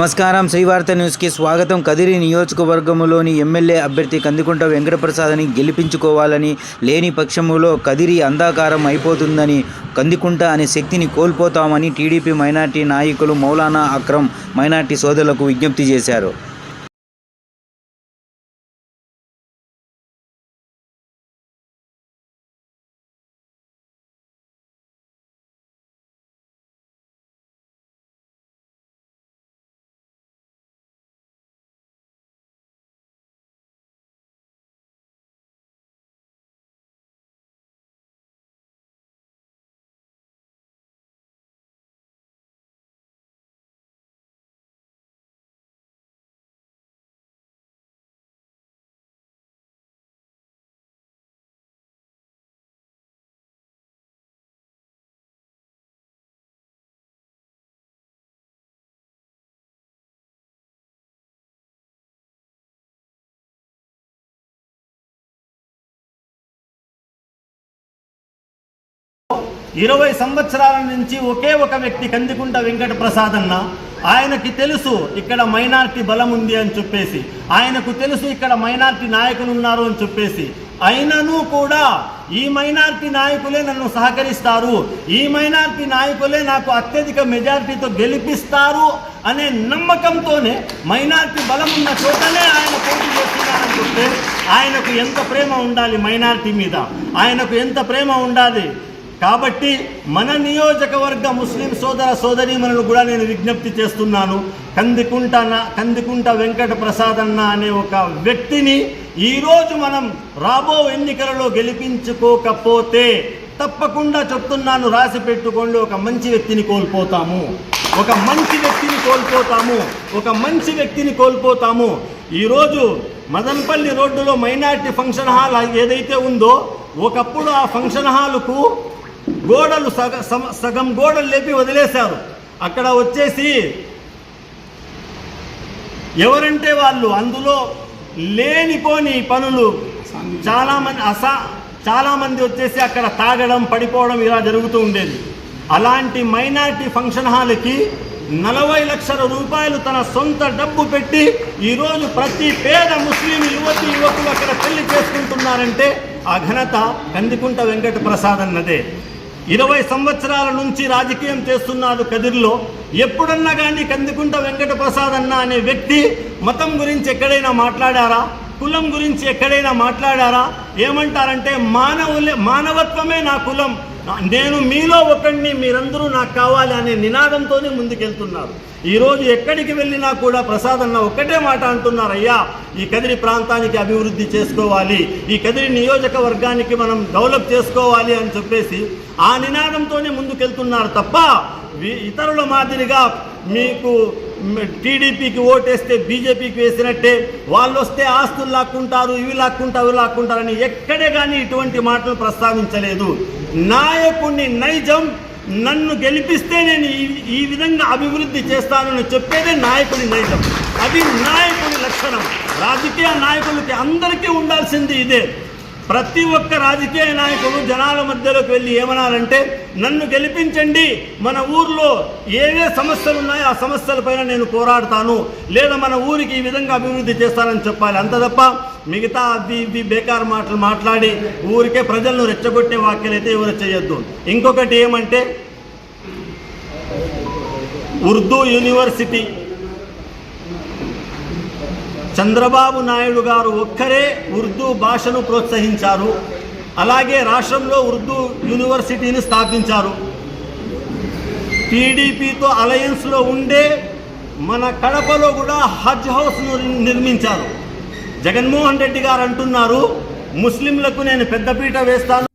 నమస్కారం. శ్రీవార్త న్యూస్కి స్వాగతం. కదిరి నియోజకవర్గములోని ఎమ్మెల్యే అభ్యర్థి కందికుంట వెంకటప్రసాద్ని గెలిపించుకోవాలని లేని పక్షములో కదిరి అంధాకారం అయిపోతుందని కందికుంట అనే శక్తిని కోల్పోతామని టీడీపీ మైనార్టీ నాయకులు మౌలానా అక్రమ్ మైనార్టీ సోదరులకు విజ్ఞప్తి చేశారు. ఇరవై సంవత్సరాల నుంచి ఒకే ఒక వ్యక్తి కందికుంట వెంకట ప్రసాద్ అన్న ఆయనకి తెలుసు ఇక్కడ మైనార్టీ బలం ఉంది అని చెప్పేసి. ఆయనకు తెలుసు ఇక్కడ మైనార్టీ నాయకులు ఉన్నారు అని చెప్పేసి. అయినను కూడా ఈ మైనార్టీ నాయకులే నన్ను సహకరిస్తారు. ఈ మైనార్టీ నాయకులే నాకు అత్యధిక మెజారిటీతో గెలిపిస్తారు అనే నమ్మకంతోనే మైనార్టీ బలం ఉన్న చోటనే ఆయన పోటీ చేస్తున్నారని చెప్తే ఆయనకు ఎంత ప్రేమ ఉండాలి మైనార్టీ మీద? ఆయనకు ఎంత ప్రేమ ఉండాలి? కాబట్టి మన నియోజకవర్గ ముస్లిం సోదర సోదరీమణులు కూడా నేను విజ్ఞప్తి చేస్తున్నాను. కందికుంట కందికుంట వెంకట ప్రసాద్ అన్న అనే ఒక వ్యక్తిని ఈరోజు మనం రాబో ఎన్నికలలో గెలిపించుకోకపోతే తప్పకుండా చెప్తున్నాను రాసి పెట్టుకోండి ఒక మంచి వ్యక్తిని కోల్పోతాము. ఒక మంచి వ్యక్తిని కోల్పోతాము. ఒక మంచి వ్యక్తిని కోల్పోతాము. ఈరోజు మదనపల్లి రోడ్డులో మైనార్టీ ఫంక్షన్ హాల్ ఏదైతే ఉందో ఒకప్పుడు ఆ ఫంక్షన్ హాలుకు గోడలు సగ సగం గోడలు లేపి వదిలేశారు. అక్కడ వచ్చేసి ఎవరంటే వాళ్ళు? అందులో లేనిపోని పనులు. చాలామంది అసా చాలామంది వచ్చేసి అక్కడ తాగడం పడిపోవడం ఇలా జరుగుతూ ఉండేది. అలాంటి మైనార్టీ ఫంక్షన్ హాల్కి నలభై లక్షల రూపాయలు తన సొంత డబ్బు పెట్టి ఈరోజు ప్రతి పేద ముస్లిం యువతి యువకులు అక్కడ పెళ్ళి చేసుకుంటున్నారంటే ఆ ఘనత కందికుంట వెంకట ప్రసాద్ అన్నదే. ఇరవై సంవత్సరాల నుంచి రాజకీయం చేస్తున్నాడు కదిరిలో. ఎప్పుడన్నా కానీ కందికుంట వెంకట ప్రసాద్ అన్న అనే వ్యక్తి మతం గురించి ఎక్కడైనా మాట్లాడారా? కులం గురించి ఎక్కడైనా మాట్లాడారా? ఏమంటారంటే మానవులే మానవత్వమే నా కులం. నేను మీలో ఒకడిని మీరందరూ నాకు కావాలి అనే నినాదంతోనే ముందుకెళ్తున్నారు. ఈరోజు ఎక్కడికి వెళ్ళినా కూడా ప్రసాద్ అన్న ఒక్కటే మాట అంటున్నారు అయ్యా ఈ కదిరి ప్రాంతానికి అభివృద్ధి చేసుకోవాలి ఈ కదిరి నియోజకవర్గానికి మనం డెవలప్ చేసుకోవాలి అని చెప్పేసి ఆ నినాదంతోనే ముందుకెళ్తున్నారు తప్ప ఇతరుల మాదిరిగా మీకు టీడీపీకి ఓటేస్తే బీజేపీకి వేసినట్టే వాళ్ళు వస్తే ఆస్తులు లాక్కుంటారు ఇవి లాక్కుంటారు ఇవి లాక్కుంటారని ఎక్కడే కానీ ఇటువంటి మాటలు ప్రస్తావించలేదు. నాయకుడిని నైజం నన్ను గెలిపిస్తే నేను ఈ ఈ విధంగా అభివృద్ధి చేస్తానని చెప్పేదే నాయకుడి నైజం. అది నాయకుడి లక్షణం. రాజకీయ నాయకులకి అందరికీ ఉండాల్సింది ఇదే. ప్రతి ఒక్క రాజకీయ నాయకుడు జనాల మధ్యలోకి వెళ్ళి ఏమనాలంటే నన్ను గెలిపించండి. మన ఊర్లో ఏవే సమస్యలు ఉన్నాయో ఆ సమస్యలపైన నేను పోరాడతాను. లేదా మన ఊరికి ఈ విధంగా అభివృద్ధి చేస్తానని చెప్పాలి. అంత తప్ప మిగతా అవి ఇవి బేకార్ మాటలు మాట్లాడి ఊరికే ప్రజలను రెచ్చగొట్టే వ్యాఖ్యలు అయితే ఎవరు చేయొద్దు. ఇంకొకటి ఏమంటే ఉర్దూ యూనివర్సిటీ. చంద్రబాబు నాయుడు గారు ఒక్కరే ఉర్దూ భాషను ప్రోత్సహించారు. అలాగే రాష్ట్రంలో ఉర్దూ యూనివర్సిటీని స్థాపించారు. టీడీపీతో అలయన్స్లో ఉండే మన కడపలో కూడా హజ్ హౌస్ను నిర్మించారు. జగన్మోహన్ రెడ్డి గారు అంటున్నారు ముస్లింలకు నేను పెద్దపీట వేస్తాను.